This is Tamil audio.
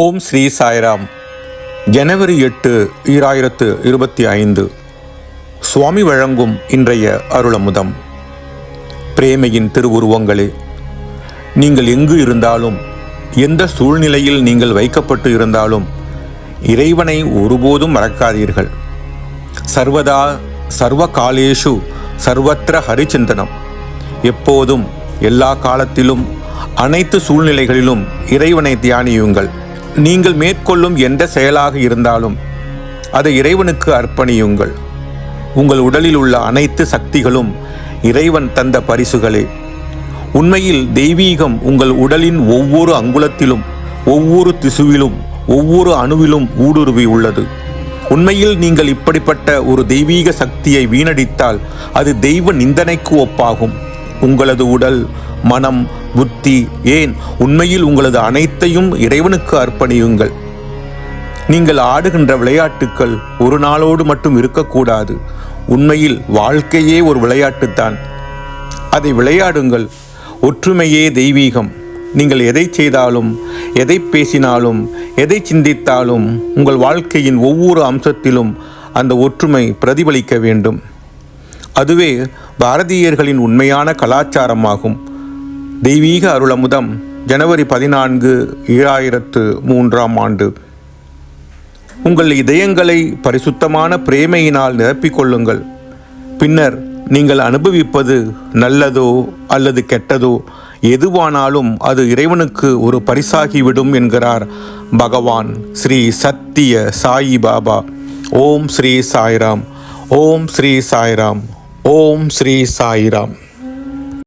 ஓம் ஸ்ரீ சாய்ராம். ஜனவரி எட்டு ஈராயிரத்து இருபத்தி ஐந்து. சுவாமி வழங்கும் இன்றைய அருளமுதம். பிரேமையின் திருவுருவங்களே நீங்கள் எங்கு இருந்தாலும் எந்த சூழ்நிலையில் நீங்கள் வைக்கப்பட்டு இருந்தாலும் இறைவனை ஒருபோதும் மறக்காதீர்கள். சர்வதா சர்வ காலேஷு சர்வத்திர ஹரிச்சிந்தனம். எப்போதும் எல்லா காலத்திலும் அனைத்து சூழ்நிலைகளிலும் இறைவனை தியானியுங்கள். நீங்கள் மேற்கொள்ளும் எந்த செயலாக இருந்தாலும் அதை இறைவனுக்கு அர்ப்பணியுங்கள். உங்கள் உடலில் உள்ள அனைத்து சக்திகளும் இறைவன் தந்த பரிசுகளே. உண்மையில் தெய்வீகம் உங்கள் உடலின் ஒவ்வொரு அங்குலத்திலும் ஒவ்வொரு திசுவிலும் ஒவ்வொரு அணுவிலும் ஊடுருவி உள்ளது. உண்மையில் நீங்கள் இப்படிப்பட்ட ஒரு தெய்வீக சக்தியை வீணடித்தால் அது தெய்வ நிந்தனைக்கு ஒப்பாகும். உங்களது உடல் மனம் புத்தி ஏன்? உண்மையில் உங்களது அனைத்தையும் இறைவனுக்கு அர்ப்பணியுங்கள். நீங்கள் ஆடுகின்ற விளையாட்டுக்கள் ஒரு நாளோடு மட்டும் இருக்கக்கூடாது. உண்மையில் வாழ்க்கையே ஒரு விளையாட்டுத்தான். அதை விளையாடுங்கள். ஒற்றுமையே தெய்வீகம். நீங்கள் எதை செய்தாலும் எதை பேசினாலும் எதை சிந்தித்தாலும் உங்கள் வாழ்க்கையின் ஒவ்வொரு அம்சத்திலும் அந்த ஒற்றுமை பிரதிபலிக்க வேண்டும். அதுவே பாரதியர்களின் உண்மையான கலாச்சாரமாகும். தெய்வீக அருளமுதம் ஜனவரி பதினான்கு ஈராயிரத்து மூன்றாம் ஆண்டு. உங்கள் இதயங்களை பரிசுத்தமான பிரேமையினால் நிரப்பிக்கொள்ளுங்கள் பின்னர் நீங்கள் அனுபவிப்பது நல்லதோ அல்லது கெட்டதோ எதுவானாலும் அது இறைவனுக்கு ஒரு பரிசாகிவிடும் என்கிறார் பகவான் ஸ்ரீ சத்திய சாயி பாபா. ஓம் ஸ்ரீ சாய்ராம். ஓம் ஸ்ரீ சாய்ராம். ஓம் ஸ்ரீ சாய்ராம்.